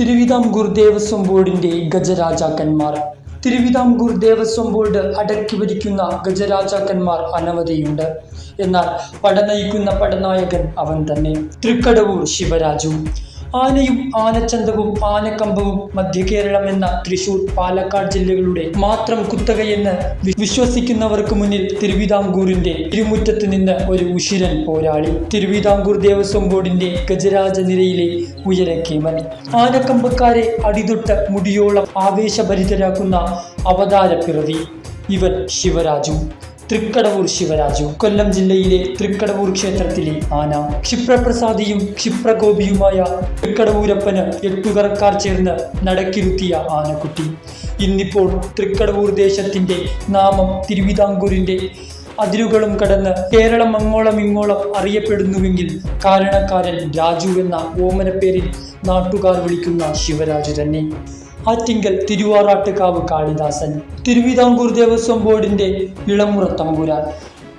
തിരുവിതാംകൂർ ദേവസ്വം ബോർഡിന്റെ ഗജരാജാക്കന്മാർ. തിരുവിതാംകൂർ ദേവസ്വം ബോർഡ് അടക്കി ഭരിക്കുന്ന ഗജരാജാക്കന്മാർ അനവധിയുണ്ട്. എന്നാൽ പടനയിക്കുന്ന പടനായകൻ അവൻ തന്നെ. തൃക്കടവൂർ ശിവരാജു. ആനയും ആനച്ചന്തവും ആനക്കമ്പവും മധ്യകേരളം എന്ന തൃശൂർ പാലക്കാട് ജില്ലകളുടെ മാത്രം കുത്തകയെന്ന് വിശ്വസിക്കുന്നവർക്ക് മുന്നിൽ തിരുവിതാംകൂറിന്റെ തിരുമുറ്റത്ത് നിന്ന് ഒരു ഉശിരൻ പോരാളി. തിരുവിതാംകൂർ ദേവസ്വം ബോർഡിന്റെ ഗജരാജ നിരയിലെ ഉയരക്കേമൻ ആനക്കമ്പക്കാരെ അടിതൊട്ട് മുടിയോളം ആവേശഭരിതരാക്കുന്ന അവതാര പിറവി ഇവൻ ശിവരാജു. തൃക്കടവൂർ ശിവരാജു. കൊല്ലം ജില്ലയിലെ തൃക്കടവൂർ ക്ഷേത്രത്തിലെ ആന. ക്ഷിപ്രപ്രസാദിയും ക്ഷിപ്രഗോപിയുമായ തൃക്കടവൂരപ്പന് എട്ടുകറക്കാർ ചേർന്ന് നടക്കിരുത്തിയ ആനക്കുട്ടി. ഇന്നിപ്പോൾ തൃക്കടവൂർ ദേശത്തിന്റെ നാമം തിരുവിതാംകൂറിന്റെ അതിരുകളും കടന്ന് കേരളം അങ്ങോളം ഇങ്ങോളം അറിയപ്പെടുന്നുവെങ്കിൽ കാരണക്കാരൻ രാജു എന്ന ഓമനപ്പേരിൽ നാട്ടുകാർ വിളിക്കുന്ന ശിവരാജു തന്നെ. ആറ്റിങ്കൽ തിരുവാറാട്ടുകാവ് കാളിദാസൻ തിരുവിതാംകൂർ ദേവസ്വം ബോർഡിന്റെ ഇളമുറ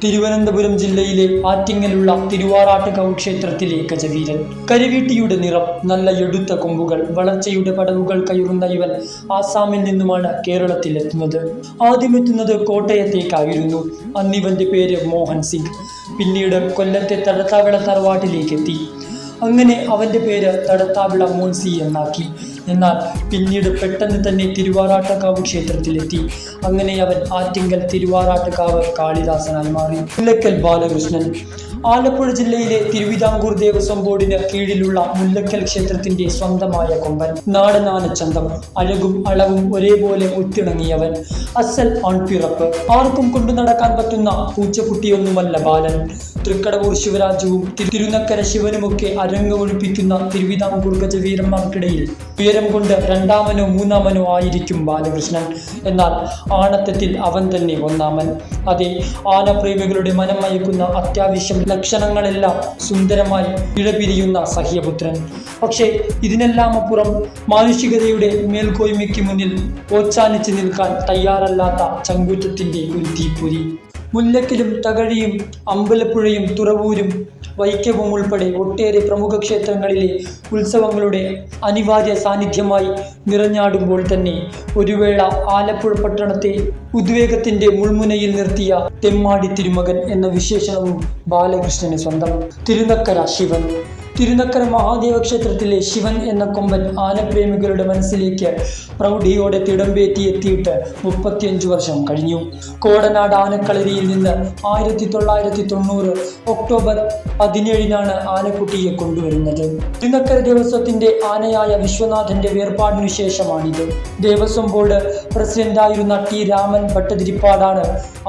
തിരുവനന്തപുരം ജില്ലയിലെ ആറ്റിങ്ങലുള്ള തിരുവാറാട്ടുകാവ് ക്ഷേത്രത്തിലെ ഗജവീരൻ. കരിവീട്ടിയുടെ നിറം നല്ല എടുത്ത കൊമ്പുകൾ വളർച്ചയുടെ പടവുകൾ കയറുന്ന ഇവൻ ആസാമിൽ നിന്നുമാണ് കേരളത്തിലെത്തുന്നത്. ആദ്യമെത്തുന്നത് കോട്ടയത്തേക്കായിരുന്നു. അന്നിവന്റെ പേര് മോഹൻ സിംഗ്. പിന്നീട് കൊല്ലത്തെ തടത്താവിള തറവാട്ടിലേക്ക് എത്തി അങ്ങനെ അവന്റെ പേര് തടത്താവിള മോൻസി എന്നാക്കി. എന്നാൽ പിന്നീട് പെട്ടെന്ന് തന്നെ തിരുവാറാട്ടക്കാവ് ക്ഷേത്രത്തിലെത്തി. അങ്ങനെ അവൻ ആറ്റിങ്കൽ തിരുവാറാട്ടക്കാവ് കാളിദാസനായി മാറി. മുല്ലക്കൽ ബാലകൃഷ്ണൻ ആലപ്പുഴ ജില്ലയിലെ തിരുവിതാംകൂർ ദേവസ്വം ബോർഡിന് കീഴിലുള്ള മുല്ലക്കൽ ക്ഷേത്രത്തിന്റെ സ്വന്തമായ കൊമ്പൻ. നാടനാന ചന്തം. അഴകും അളവും ഒരേപോലെ ഒത്തിണങ്ങിയവൻ. അസൽ ആൺപിറപ്പ്. ആർക്കും കൊണ്ടു നടക്കാൻ പറ്റുന്ന പൂച്ചക്കുട്ടിയൊന്നുമല്ല ബാലൻ. തൃക്കടവൂർ ശിവരാജുവും തിരുനക്കര ശിവനുമൊക്കെ അരങ്ങൊഴിപ്പിക്കുന്ന തിരുവിതാംകൂർ ഗജവീരന്മാർക്കിടയിൽ ഉയരം കൊണ്ട് രണ്ടാമനോ മൂന്നാമനോ ആയിരിക്കും ബാലകൃഷ്ണൻ. എന്നാൽ ആണത്തത്തിൽ അവൻ തന്നെ ഒന്നാമൻ. അതെ ആനപ്രേമികളുടെ മനം മയക്കുന്ന അത്യാവശ്യം ലക്ഷണങ്ങളെല്ലാം സുന്ദരമായി ഇഴപിരിയുന്ന സഹ്യപുത്രൻ. പക്ഷേ ഇതിനെല്ലാം അപ്പുറം മാനുഷികതയുടെ മേൽക്കോയ്മയ്ക്ക് മുന്നിൽ ഓച്ചാനിച്ച് നിൽക്കാൻ തയ്യാറല്ലാത്ത ചങ്കൂറ്റത്തിന്റെ ഒരു തീപ്പൊരി. മുല്ലക്കിലും തകഴിയും അമ്പലപ്പുഴയും തുറവൂരും വൈക്കവും ഉൾപ്പെടെ ഒട്ടേറെ പ്രമുഖ ക്ഷേത്രങ്ങളിലെ ഉത്സവങ്ങളുടെ അനിവാര്യ സാന്നിധ്യമായി നിറഞ്ഞാടുമ്പോൾ തന്നെ ഒരുവേള ആലപ്പുഴ പട്ടണത്തെ ഉദ്വേഗത്തിന്റെ മുൾമുനയിൽ നിർത്തിയ തെമ്മാടി തിരുമകൻ എന്ന വിശേഷണവും ബാലകൃഷ്ണന് സ്വന്തം. തിരുനക്കര ശിവൻ. തിരുനക്കര മഹാദേവ ക്ഷേത്രത്തിലെ ശിവൻ എന്ന കൊമ്പൻ ആനപ്രേമികളുടെ മനസ്സിലേക്ക് പ്രൗഢിയോടെ തിടമ്പേറ്റി എത്തിയിട്ട് മുപ്പത്തിയഞ്ചു വർഷം കഴിഞ്ഞു. കോടനാട് ആനക്കളരിയിൽ നിന്ന് ആയിരത്തി തൊള്ളായിരത്തി തൊണ്ണൂറ് ഒക്ടോബർ പതിനേഴിനാണ് ആനക്കുട്ടിയെ കൊണ്ടുവരുന്നത്. തിരുനക്കര ദേവസ്വത്തിന്റെ ആനയായ വിശ്വനാഥന്റെ വേർപാടിനു ശേഷമാണിത്. ദേവസ്വം ബോർഡ് പ്രസിഡന്റായിരുന്ന ടി രാമൻ ഭട്ടതിരിപ്പാടാണ്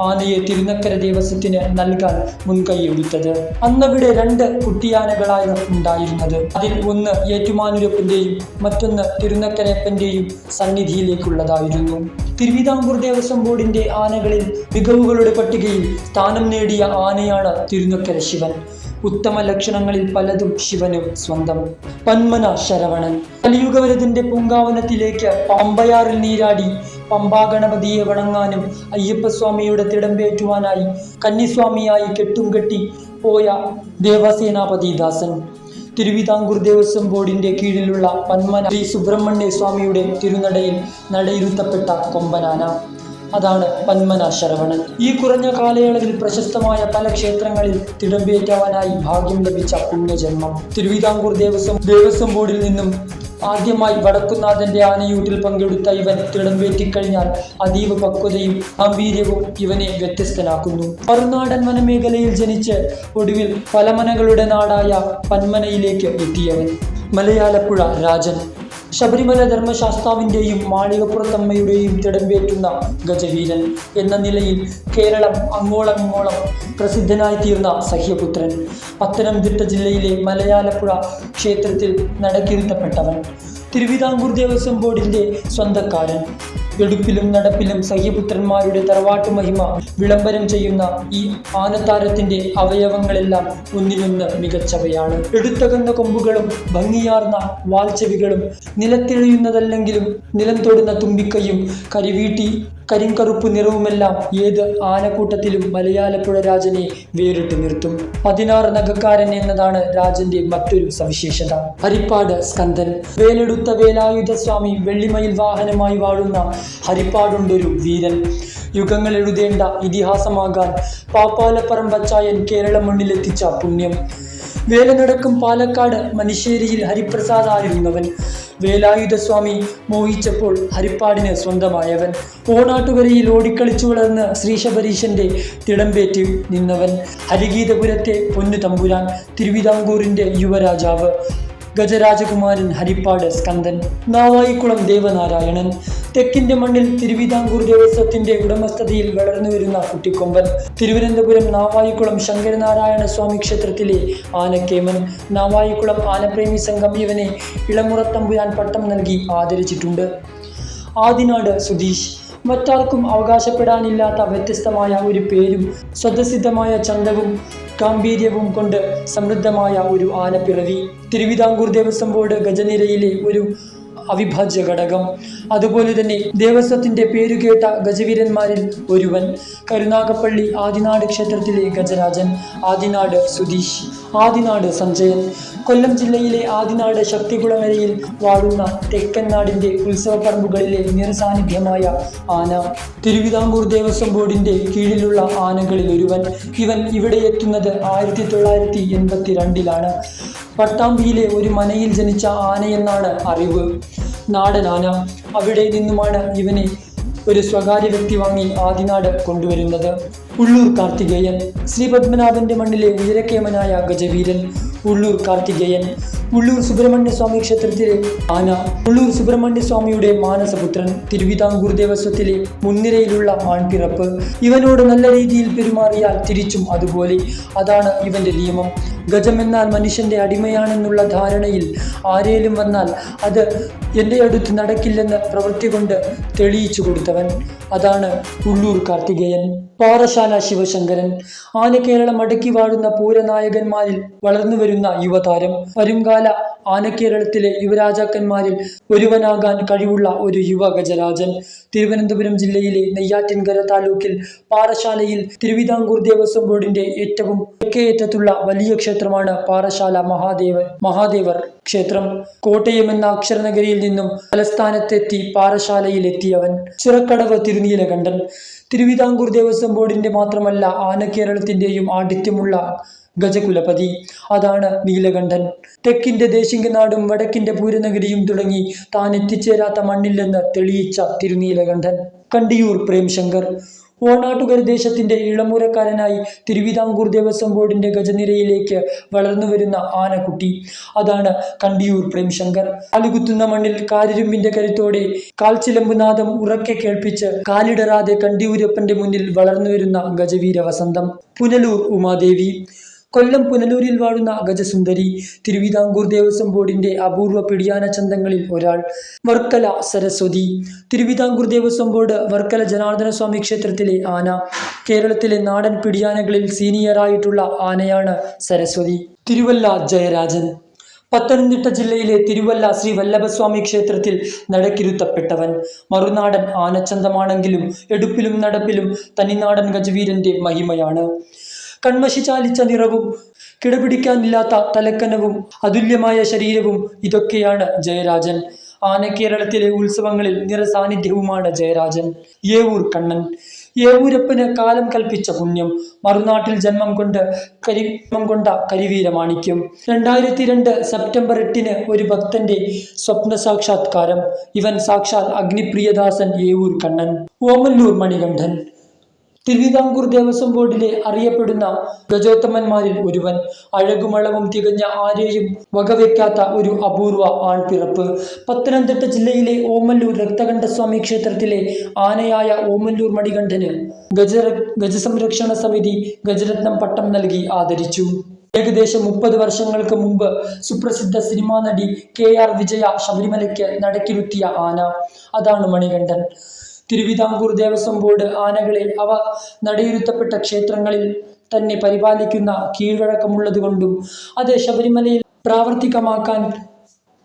ആനയെ തിരുനക്കര ദേവസ്വത്തിന് നൽകാൻ മുൻകൈയെടുത്തത്. അന്നവിടെ രണ്ട് കുട്ടിയാനകളാണ് ഉണ്ടായിരുന്നത്. അതിൽ ഒന്ന് ഏറ്റുമാനൂരപ്പന്റെയും മറ്റൊന്ന് തിരുനക്കരപ്പന്റെയും സന്നിധിയിലേക്കുള്ളതായിരുന്നു. തിരുവിതാംകൂർ ദേവസ്വം ബോർഡിന്റെ ആനകളിൽ മികവുകളുടെ പട്ടികയിൽ സ്ഥാനം നേടിയ ആനയാണ് തിരുനക്കര ശിവൻ. ഉത്തമ ലക്ഷണങ്ങളിൽ പലതും ശിവനും സ്വന്തം. പന്മന ശരവണൻ. കലിയുഗവരതിന്റെ പൂങ്കാവനത്തിലേക്ക് പമ്പയാറിൽ നീരാടി പമ്പാഗണപതിയെ വണങ്ങാനും അയ്യപ്പസ്വാമിയുടെ തിടമ്പേറ്റുവാനായി കന്നിസ്വാമിയായി കെട്ടും കെട്ടി പോയ ദേവസേനാപതി ദാസൻ. തിരുവിതാംകൂർ ദേവസ്വം ബോർഡിന്റെ കീഴിലുള്ള പന്മന ശ്രീ സുബ്രഹ്മണ്യ സ്വാമിയുടെ തിരുനടയിൽ നടയിരുത്തപ്പെട്ട കൊമ്പനാന. അതാണ് പന്മന ശ്രവണൻ ഈ കുറഞ്ഞ കാലയളവിൽ പ്രശസ്തമായ പല ക്ഷേത്രങ്ങളിൽ തിടമ്പേറ്റവാനായി ഭാഗ്യം ലഭിച്ച പുണ്യജന്മം. തിരുവിതാംകൂർ ദേവസ്വം ദേവസ്വം ബോർഡിൽ നിന്നും ആദ്യമായി വടക്കുന്നാഥന്റെ ആനയൂട്ടിൽ പങ്കെടുത്ത ഇവൻ തിടമ്പേറ്റിക്കഴിഞ്ഞാൽ അതീവ പക്വതയും ഗാംഭീര്യവും ഇവനെ വ്യത്യസ്തനാക്കുന്നു. മറുനാടൻ വനമേഖലയിൽ ജനിച്ച് ഒടുവിൽ പലമനകളുടെ നാടായ പന്മനയിലേക്ക് എത്തിയവൻ. മലയാലപ്പുഴ രാജൻ. ശബരിമല ധർമ്മശാസ്താവിന്റെയും മാളികപ്പുറത്തമ്മയുടെയും തിടമ്പേറ്റുന്ന ഗജവീരൻ എന്ന നിലയിൽ കേരളം അങ്ങോളം ഇങ്ങോളം പ്രസിദ്ധനായി തീർന്ന സഹ്യപുത്രൻ. പത്തനംതിട്ട ജില്ലയിലെ മലയാലപ്പുഴ ക്ഷേത്രത്തിൽ നടക്കിരുത്തപ്പെട്ടവൻ. തിരുവിതാംകൂർ ദേവസ്വം ബോർഡിന്റെ സ്വന്തക്കാരൻ. എടുപ്പിലും നടപ്പിലും സഹ്യപുത്രന്മാരുടെ തറവാട്ടു മഹിമ വിളംബരം ചെയ്യുന്ന ഈ ആനത്താരത്തിന്റെ അവയവങ്ങളെല്ലാം ഒന്നിനൊന്ന് മികച്ചവയാണ്. എടുത്തകന്ന കൊമ്പുകളും ഭംഗിയാർന്ന വാൽച്ചെവികളും നിലത്തെഴിയുന്നതല്ലെങ്കിലും നിലം തൊടുന്ന തുമ്പിക്കൈയും കരിവീട്ടി കരിങ്കറുപ്പ് നിറവുമെല്ലാം ഏത് ആനക്കൂട്ടത്തിലും മലയാളപ്പുഴ രാജനെ വേറിട്ട് നിർത്തും. പതിനാറ് നഗക്കാരൻ എന്നതാണ് രാജന്റെ മറ്റൊരു സവിശേഷത. ഹരിപ്പാട് സ്കന്ദൻ വേലെടുത്ത വേലായുധ സ്വാമി വെള്ളിമയിൽ വാഹനമായി വാഴുന്ന ഹരിപ്പാടുണ്ടൊരു വീരൻ. യുഗങ്ങൾ എഴുതേണ്ട ഇതിഹാസമാകാൻ പാപ്പാലപ്പറമ്പച്ചായൻ കേരള മണ്ണിലെത്തിച്ച പുണ്യം. വേല നടക്കും പാലക്കാട് മനുശ്ശേരിയിൽ ഹരിപ്രസാദായിരുന്നവൻ. വേലായുധസ്വാമി മോഹിച്ചപ്പോൾ ഹരിപ്പാടിന് സ്വന്തമായവൻ. ഓണാട്ടുകരയിൽ ഓടിക്കളിച്ചു വളർന്ന് ശ്രീശബരീശന്റെ തിടമ്പേറ്റ് നിന്നവൻ. ഹരിഗീതപുരത്തെ പൊന്നു തമ്പുരാൻ തിരുവിതാംകൂറിന്റെ യുവരാജാവ്. ഗജരാജകുമാരൻ ഹരിപ്പാട് സ്കന്ദൻ നാവായിക്കുളം ദേവനാരായണൻ തെക്കിന്റെ മണ്ണിൽ തിരുവിതാംകൂർ ദേവസ്വത്തിന്റെ ഉടമസ്ഥതയിൽ വളർന്നു വരുന്ന കുട്ടിക്കൊമ്പൻ തിരുവനന്തപുരം നാവായിക്കുളം ശങ്കരനാരായണ സ്വാമി ക്ഷേത്രത്തിലെ ആനക്കേമൻ നാവായിക്കുളം ആനപ്രേമി സംഘം ഇവനെ ഇളമുറത്തമ്പുരാൻ പട്ടം നൽകി ആദരിച്ചിട്ടുണ്ട്. ആദിനാട് സുധീഷ് മറ്റാർക്കും അവകാശപ്പെടാനില്ലാത്ത വ്യത്യസ്തമായ ഒരു പേരും സ്വതസിദ്ധമായ ചന്തവും ഗാംഭീര്യവും കൊണ്ട് സമൃദ്ധമായ ഒരു ആനപ്പിറവി. തിരുവിതാംകൂർ ദേവസ്വം ബോർഡ് ഗജനിരയിലെ ഒരു അവിഭാജ്യ ഘടകം. അതുപോലെ തന്നെ ദേവസ്വത്തിന്റെ പേരുകേട്ട ഗജവീരന്മാരിൽ ഒരുവൻ കരുനാഗപ്പള്ളി ആദിനാട് ക്ഷേത്രത്തിലെ ഗജരാജൻ ആദിനാട് സുധീഷ് ആദിനാട് സഞ്ജയൻ. കൊല്ലം ജില്ലയിലെ ആദിനാട് ശക്തികുളങ്ങരയിൽ വാഴുന്ന തെക്കൻ നാടിന്റെ ഉത്സവപ്പറമ്പുകളിലെ നിറസാന്നിധ്യമായ ആന. തിരുവിതാംകൂർ ദേവസ്വം ബോർഡിന്റെ കീഴിലുള്ള ആനകളിൽ ഒരുവൻ. ഇവൻ ഇവിടെ എത്തുന്നത് ആയിരത്തി തൊള്ളായിരത്തി എൺപത്തി രണ്ടിലാണ് പട്ടാമ്പിയിലെ ഒരു മനയിൽ ജനിച്ച ആനയെന്നാണ് അറിവ്. നാടൻ ആന അവിടെ നിന്നുമാണ് ഇവനെ ഒരു സ്വകാര്യ വ്യക്തി വാങ്ങി ആദിനാട് കൊണ്ടുവരുന്നത്. ഉള്ളൂർ കാർത്തികേയൻ ശ്രീപത്മനാഭന്റെ മണ്ണിലെ ഉയരക്കേമനായ ഗജവീരൻ ഉള്ളൂർ കാർത്തികേയൻ ഉള്ളൂർ സുബ്രഹ്മണ്യ സ്വാമി ക്ഷേത്രത്തിലെ ആന ഉള്ളൂർ സുബ്രഹ്മണ്യ സ്വാമിയുടെ മാനസപുത്രൻ തിരുവിതാംകൂർ ദേവസ്വത്തിലെ മുൻനിരയിലുള്ള ആൺപിറപ്പ്. ഇവനോട് നല്ല രീതിയിൽ പെരുമാറിയാൽ തിരിച്ചും അതുപോലെ. അതാണ് ഇവന്റെ നിയമം. ഗജം എന്നാൽ മനുഷ്യന്റെ അടിമയാണെന്നുള്ള ധാരണയിൽ ആരേലും വന്നാൽ അത് എന്റെ അടുത്ത് നടക്കില്ലെന്ന് പ്രവൃത്തി കൊണ്ട് തെളിയിച്ചു കൊടുത്തവൻ. അതാണ് ഉള്ളൂർ കാർത്തികേയൻ. പാറശാല ശിവശങ്കരൻ. ആന കേരളം അടക്കി വാഴുന്ന പൂരനായകന്മാരിൽ വളർന്നു വരുന്ന യുവതാരം. വരുംകാല ആനക്കേരളത്തിലെ യുവരാജാക്കന്മാരിൽ ഒരുവനാകാൻ കഴിവുള്ള ഒരു യുവ ഗജരാജൻ തിരുവനന്തപുരം ജില്ലയിലെ നെയ്യാറ്റിൻകര താലൂക്കിൽ പാറശാലയിൽ തിരുവിതാംകൂർ ദേവസ്വം ബോർഡിന്റെ ഏറ്റവും തെക്കേയറ്റത്തുള്ള വലിയ ക്ഷേത്രമാണ് പാറശാല മഹാദേവൻ മഹാദേവർ ക്ഷേത്രം. കോട്ടയം എന്ന അക്ഷരനഗരിയിൽ നിന്നും തലസ്ഥാനത്തെത്തി പാറശാലയിൽ എത്തിയവൻ ചിറക്കടവ് തിരുനീലകണ്ഠൻ. തിരുവിതാംകൂർ ദേവസ്വം ബോർഡിന്റെ മാത്രമല്ല ആനക്കേരളത്തിന്റെയും ആഠിത്യമുള്ള ഗജകുലപതി. അതാണ് നീലകണ്ഠൻ. തെക്കിന്റെ ദേശിംഗനാടും വടക്കിന്റെ പൂരനഗരിയും തുടങ്ങി താൻ എത്തിച്ചേരാത്ത മണ്ണില്ലെന്ന് തെളിയിച്ച തിരുനീലകണ്ഠൻ. കണ്ടിയൂർ പ്രേംശങ്കർ. ഓണാട്ടുകർ ദേശത്തിന്റെ ഇളമുറക്കാരനായി തിരുവിതാംകൂർ ദേവസ്വം ബോർഡിന്റെ ഗജനിരയിലേക്ക് വളർന്നു വരുന്ന ആനക്കുട്ടി. അതാണ് കണ്ടിയൂർ പ്രേംശങ്കർ. അലുകുത്തുന്ന മണ്ണിൽ കാരിരുമ്പിന്റെ കരുത്തോടെ കാൽച്ചിലമ്പുനാദം ഉറക്കെ കേൾപ്പിച്ച് കാലിടറാതെ കണ്ടിയൂരപ്പന്റെ മുന്നിൽ വളർന്നു വരുന്ന ഗജവീര വസന്തം പുനലൂർ ഉമാദേവി. കൊല്ലം പുനലൂരിൽ വാഴുന്ന അഗജസുന്ദരി തിരുവിതാംകൂർ ദേവസ്വം ബോർഡിന്റെ അപൂർവ പിടിയാന ചന്തങ്ങളിൽ ഒരാൾ വർക്കല സരസ്വതി. തിരുവിതാംകൂർ ദേവസ്വം ബോർഡ് വർക്കല ജനാർദ്ദന സ്വാമി ക്ഷേത്രത്തിലെ ആന കേരളത്തിലെ നാടൻ പിടിയാനകളിൽ സീനിയറായിട്ടുള്ള ആനയാണ് സരസ്വതി. തിരുവല്ല ജയരാജൻ. പത്തനംതിട്ട ജില്ലയിലെ തിരുവല്ല ശ്രീ വല്ലഭസ്വാമി ക്ഷേത്രത്തിൽ നടക്കിരുത്തപ്പെട്ടവൻ. മറുനാടൻ ആനച്ചന്തമാണെങ്കിലും എടുപ്പിലും നടപ്പിലും തനിനാടൻ ഗജവീരന്റെ മഹിമയാണ്. കൺമശി ചാലിച്ച നിറവും കിടപിടിക്കാനില്ലാത്ത തലക്കനവും അതുല്യമായ ശരീരവും ഇതൊക്കെയാണ് ജയരാജൻ. ആന കേരളത്തിലെ ഉത്സവങ്ങളിൽ നിറസാന്നിധ്യവുമാണ് ജയരാജൻ. ഏവൂർ കണ്ണൻ. ഏവൂരപ്പന് കാലം കൽപ്പിച്ച പുണ്യം മറുനാട്ടിൽ ജന്മം കൊണ്ട് കരി കൊണ്ട കൊണ്ട കരിവീരമാണിക്യം രണ്ടായിരത്തി രണ്ട് സെപ്റ്റംബർ എട്ടിന് ഒരു ഭക്തന്റെ സ്വപ്ന സാക്ഷാത്കാരം. ഇവൻ സാക്ഷാൽ അഗ്നിപ്രിയദാസൻ ഏവൂർ കണ്ണൻ. ഓമല്ലൂർ മണികണ്ഠൻ. തിരുവിതാംകൂർ ദേവസ്വം ബോർഡിലെ അറിയപ്പെടുന്ന ഗജോത്തമന്മാരിൽ ഒരുവൻ. അഴകുമളവും തികഞ്ഞ ആരെയും വകവെക്കാത്ത ഒരു അപൂർവ ആൺപിറപ്പ്. പത്തനംതിട്ട ജില്ലയിലെ ഓമല്ലൂർ രക്തകണ്ഠസ്വാമി ക്ഷേത്രത്തിലെ ആനയായ ഓമല്ലൂർ മണികണ്ഠന് ഗജ ഗജസംരക്ഷണ സമിതി ഗജരത്നം പട്ടം നൽകി ആദരിച്ചു. ഏകദേശം മുപ്പത് വർഷങ്ങൾക്ക് മുമ്പ് സുപ്രസിദ്ധ സിനിമാ നടി കെ ആർ വിജയ ശബരിമലയ്ക്ക് നടക്കിരുത്തിയ ആന. അതാണ് മണികണ്ഠൻ. തിരുവിതാംകൂർ ദേവസ്വം ബോർഡ് ആനകളെ അവ നടയിരുത്തപ്പെട്ട ക്ഷേത്രങ്ങളിൽ തന്നെ പരിപാലിക്കുന്ന കീഴ്വഴക്കമുള്ളതുകൊണ്ടും അത് ശബരിമലയിൽ പ്രാവർത്തികമാക്കാൻ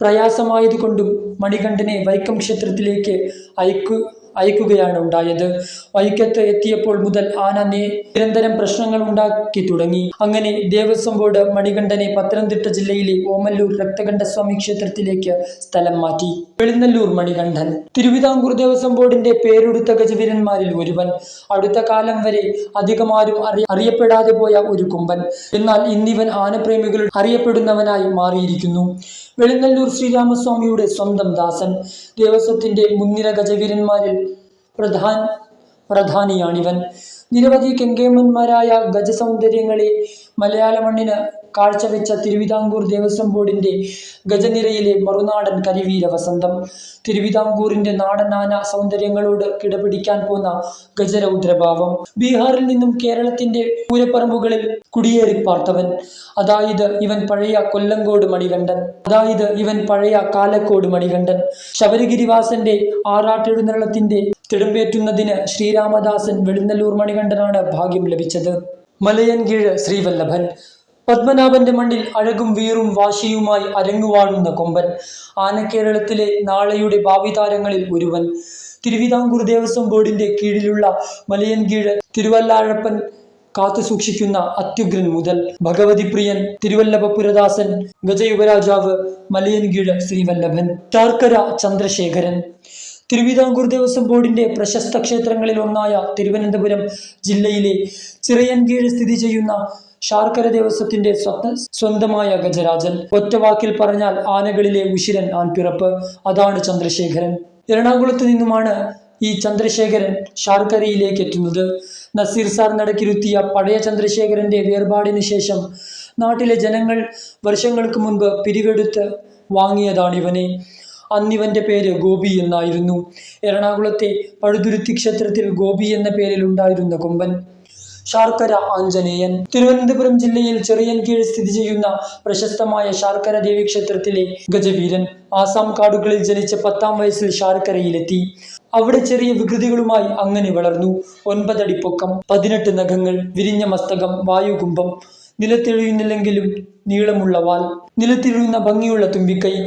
പ്രയാസമായതുകൊണ്ടും മണികണ്ഠനെ വൈക്കം ക്ഷേത്രത്തിലേക്ക് അയക്കു അയക്കുകയാണ് ഉണ്ടായത്. വൈക്കത്ത് എത്തിയപ്പോൾ മുതൽ ആന നിരന്തരം പ്രശ്നങ്ങൾ ഉണ്ടാക്കി തുടങ്ങി. അങ്ങനെ ദേവസ്വം ബോർഡ് മണികണ്ഠനെ പത്തനംതിട്ട ജില്ലയിലെ ഓമല്ലൂർ രക്തകണ്ഠസ്വാമി ക്ഷേത്രത്തിലേക്ക് സ്ഥലം മാറ്റി. വെളിനല്ലൂർ മണികണ്ഠൻ. തിരുവിതാംകൂർ ദേവസ്വം ബോർഡിന്റെ പേരെടുത്ത ഗജവീരന്മാരിൽ ഒരുവൻ. അടുത്ത കാലം വരെ അധികമാരും അറിയപ്പെടാതെ പോയ ഒരു കുമ്പൻ. എന്നാൽ ഇന്നിവൻ ആനപ്രേമികൾ അറിയപ്പെടുന്നവനായി മാറിയിരിക്കുന്നു. വെളിനല്ലൂർ ശ്രീരാമസ്വാമിയുടെ സ്വന്തം ദാസൻ. ദേവസ്വത്തിന്റെ മുൻനിര ഗജവീരന്മാരിൽ പ്രധാൻ പ്രധാനിയാണിവൻ. നിരവധി കെങ്കേമന്മാരായ ഗജസൗന്ദര്യങ്ങളെ മലയാള മണ്ണിന് കാഴ്ചവെച്ച തിരുവിതാംകൂർ ദേവസ്വം ബോർഡിന്റെ ഗജനിരയിലെ മറുനാടൻ കരിവീര വസന്തം. തിരുവിതാംകൂറിന്റെ നാടൻ ആന സൗന്ദര്യങ്ങളോട് കിടപിടിക്കാൻ പോന്ന ഗജരൗദ്രഭാവം. ബീഹാറിൽ നിന്നും കേരളത്തിന്റെ പൂരപ്പറമ്പുകളിൽ കുടിയേറി പാർത്തവൻ. അതായത് ഇവൻ പഴയ കൊല്ലങ്കോട് മണികണ്ഠൻ. അതായത് ഇവൻ പഴയ കാലക്കോട് മണികണ്ഠൻ. ശബരിഗിരിവാസന്റെ ആറാട്ടെഴുന്നള്ളത്തിന്റെ തിടമ്പേറ്റുന്നതിന് ശ്രീരാമദാസൻ വെളുന്നല്ലൂർ മണികണ്ഠനാണ് ഭാഗ്യം ലഭിച്ചത്. മലയൻകീഴ് ശ്രീവല്ലഭൻ. പത്മനാഭന്റെ മണ്ണിൽ അഴകും വീറും വാശിയുമായി അരങ്ങുവാണുന്ന കൊമ്പൻ. ആനക്കേരളത്തിലെ നാളെയുടെ ഭാവി താരങ്ങളിൽ ഒരുവൻ. തിരുവിതാംകൂർ ദേവസ്വം ബോർഡിന്റെ കീഴിലുള്ള മലയൻകീഴ് തിരുവല്ലാഴപ്പൻ കാത്തു സൂക്ഷിക്കുന്ന അത്യുഗ്രൻ മുതൽ. ഭഗവതി പ്രിയൻ തിരുവല്ലഭപുരദാസൻ ഗജയുപരാജാവ് മലയൻകീഴ് ശ്രീവല്ലഭൻ. ചാർക്കര ചന്ദ്രശേഖരൻ. തിരുവിതാംകൂർ ദേവസ്വം ബോർഡിന്റെ പ്രശസ്ത ക്ഷേത്രങ്ങളിൽ ഒന്നായ തിരുവനന്തപുരം ജില്ലയിലെ ചിറയൻകീഴ് സ്ഥിതി ചെയ്യുന്ന ശാർക്കര ദേവസ്വത്തിന്റെ സ്വത്ത സ്വന്തമായ ഗജരാജൻ. ഒറ്റവാക്കിൽ പറഞ്ഞാൽ ആനകളിലെ ഉശിരൻ ആൺപിറപ്പ്. അതാണ് ചന്ദ്രശേഖരൻ. എറണാകുളത്ത് നിന്നുമാണ് ഈ ചന്ദ്രശേഖരൻ ശാർക്കരയിലേക്ക് എത്തുന്നത്. നസീർ സാർ നടക്കിരുത്തിയ പഴയ ചന്ദ്രശേഖരന്റെ വേർപാടിന് ശേഷം നാട്ടിലെ ജനങ്ങൾ വർഷങ്ങൾക്ക് മുൻപ് പിരിവെടുത്ത് വാങ്ങിയതാണിവനെ. അന്നിവന്റെ പേര് ഗോപി എന്നായിരുന്നു. എറണാകുളത്തെ പഴുതുരുത്തി ക്ഷേത്രത്തിൽ ഗോപി എന്ന പേരിൽ ഉണ്ടായിരുന്ന കൊമ്പൻ. ശാർക്കര ആഞ്ജനേയൻ. തിരുവനന്തപുരം ജില്ലയിൽ ചെറിയൻ ചെറിയൻകീഴ് സ്ഥിതി ചെയ്യുന്ന പ്രശസ്തമായ ശാർക്കര ദേവി ക്ഷേത്രത്തിലെ ഗജവീരൻ ആസാം കാടുകളിൽ ജനിച്ച പത്താം വയസ്സിൽ ശാർക്കരയിലെത്തി. അവിടെ ചെറിയ വികൃതികളുമായി അങ്ങനെ വളർന്നു. ഒൻപതടി പൊക്കം പതിനെട്ട് നഖങ്ങൾ വിരിഞ്ഞ മസ്തകം വായുകുംഭം. നിലത്തെഴുയുന്നില്ലെങ്കിലും നീളമുള്ള വാൽ. നിലത്തിഴുന്ന ഭംഗിയുള്ള തുമ്പിക്കൈ.